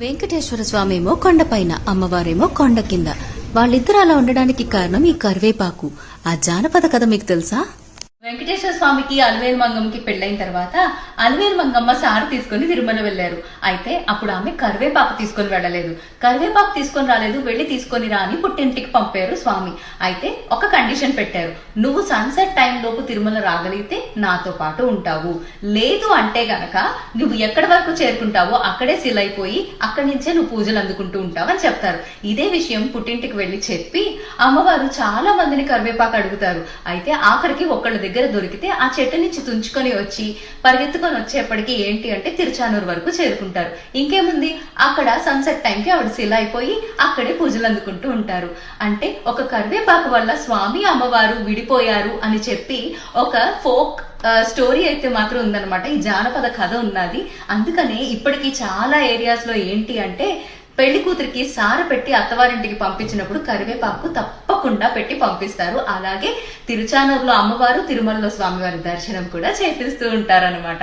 వెంకటేశ్వర స్వామి ఏమో కొండపైన అమ్మవారేమో కొండ కింద. వాళ్ళిద్దరు అలా ఉండడానికి కారణం ఈ కరివేపాకు. ఆ జానపద కథ మీకు తెలుసా? వెంకటేశ్వర స్వామికి అలవేలు మంగమ్మకి పెళ్ళైన తర్వాత అలవేలు మంగమ్మ సారు తీసుకుని తిరుమల వెళ్ళారు అయితే అప్పుడు ఆమె కరివేపాకు తీసుకొని వెళ్ళలేదు. కరివేపాకు తీసుకొని రాలేదు వెళ్ళి తీసుకొని రా అని పుట్టింటికి పంపారు స్వామి. అయితే ఒక కండిషన్ పెట్టారు. నువ్వు సన్సెట్ టైం లోపు తిరుమల రాగలిగితే నాతో పాటు ఉంటావు. లేదు అంటే గనక నువ్వు ఎక్కడి వరకు చేరుకుంటావో అక్కడే సిలైపోయి అక్కడి నుంచే నువ్వు పూజలు అందుకుంటూ ఉంటావు అని చెప్తారు. ఇదే విషయం పుట్టింటికి వెళ్ళి చెప్పి అమ్మవారు చాలా మందిని కరివేపాకు అడుగుతారు. అయితే ఆఖరికి ఒక్కళ్ళ దగ్గర దొరికితే ఆ చెట్టు నుంచి తుంచుకొని వచ్చి పరిగెత్తుకొని వచ్చేప్పటికి ఏంటి అంటే తిరుచానూరు వరకు చేరుకుంటారు. ఇంకేముంది? అక్కడ సన్సెట్ టైంకి ఆవిడ శిల అయిపోయి అక్కడే పూజలు అందుకుంటూ ఉంటారు. అంటే ఒక కరివేపాకు వల్ల స్వామి అమ్మవారు విడిపోయారు అని చెప్పి ఒక ఫోక్ స్టోరీ అయితే మాత్రం ఉందన్నమాట. ఈ జానపద కథ ఉన్నది. అందుకనే ఇప్పటికీ చాలా ఏరియాస్లో ఏంటి అంటే పెళ్ళి కూతురికి సార పెట్టి అత్తవారింటికి పంపించినప్పుడు కరివేపాకు తప్ప తప్పకుండా పెట్టి పంపిస్తారు. అలాగే తిరుచానూరులో అమ్మవారు తిరుమలలో స్వామివారి దర్శనం కూడా చేపిస్తూ ఉంటారన్నమాట.